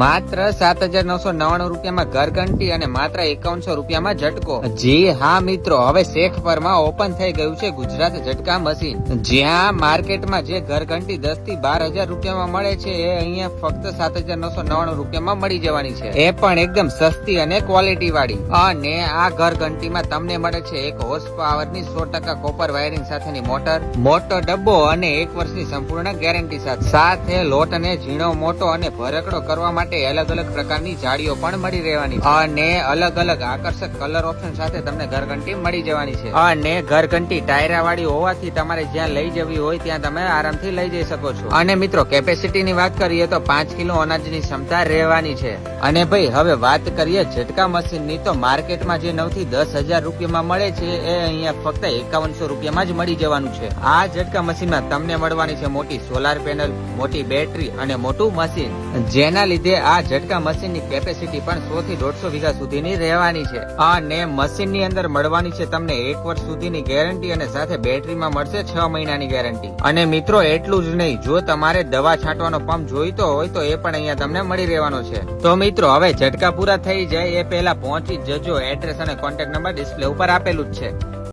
માત્ર સાત હજાર નવસો નવ્વાણું રૂપિયામાં ઘરઘંટી અને માત્ર એકાવનસો રૂપિયામાં ઝટકો. જી હા, મિત્રો, હવે શેખપરમાં ઓપન થઈ ગયું છે ગુજરાત ઝટકા મશીન. જ્યાં માર્કેટમાં જે ઘરઘંટી દસથી બાર હજાર રૂપિયામાં મળે છે, એ અહીંયા ફક્ત સાત હજાર નવસો નવ્વાણું રૂપિયામાં મળી જવાની છે. એ પણ એકદમ સસ્તી અને ક્વોલિટી વાળી અને આ ઘરઘંટીમાં તમને મળે છે એક હોર્સ પાવરની સો ટકા કોપર વાયરિંગ સાથેની મોટર, મોટો ડબ્બો અને એક વર્ષની સંપૂર્ણ ગેરંટી સાથે. સાથે લોટ અને ઝીણો, મોટો અને ભરકડો કરવા માટે અલગ અલગ પ્રકારની જાળીઓ પણ મળી રહેવાની અને અલગ અલગ આકર્ષક કલર ઓપ્શન સાથે તમને ઘરઘંટી મળી જવાની છે. અને ઘરઘંટી ટાયરા વાળી હોવાથી તમારે જ્યાં લઈ જવી હોય ત્યાં તમે આરામથી લઈ જઈ શકો છો. અને મિત્રો કેપેસિટી ની વાત કરીએ તો પાંચ કિલો અનાજની ક્ષમતા રહેવાની છે. અને ભાઈ, હવે વાત કરીએ ઝટકા મશીનની તો માર્કેટમાં જે નવથી દસ હજાર રૂપિયામાં મળે છે, એ અહીંયા ફક્ત એકાવનસો રૂપિયામાં જ મળી જવાનું છે. આ ઝટકા મશીનમાં તમને મળવાની છે મોટી સોલાર પેનલ મોટી બેટરી અને મોટું મશીન જેના લીધે આ ઝટકા મશીનની કેપેસિટી પણ સો થી દોઢસો વીઘા સુધીની રહેવાની છે. અને મશીનની અંદર મળવાની છે તમને એક વર્ષ સુધીની ગેરંટી અને સાથે બેટરીમાં મળશે છ મહિનાની ગેરંટી અને મિત્રો, એટલું જ નહીં, જો તમારે દવા છાંટવાનો પંપ જોઈતો હોય તો એ પણ અહીંયા તમને મળી રહેવાનો છે. તો મિત્રો, હવે ઝટકા પૂરા થઈ જાય, એ પહેલા પહોંચી જજો એડ્રેસ અને કોન્ટેક્ટ નંબર ડિસ્પ્લે ઉપર આપેલું જ છે.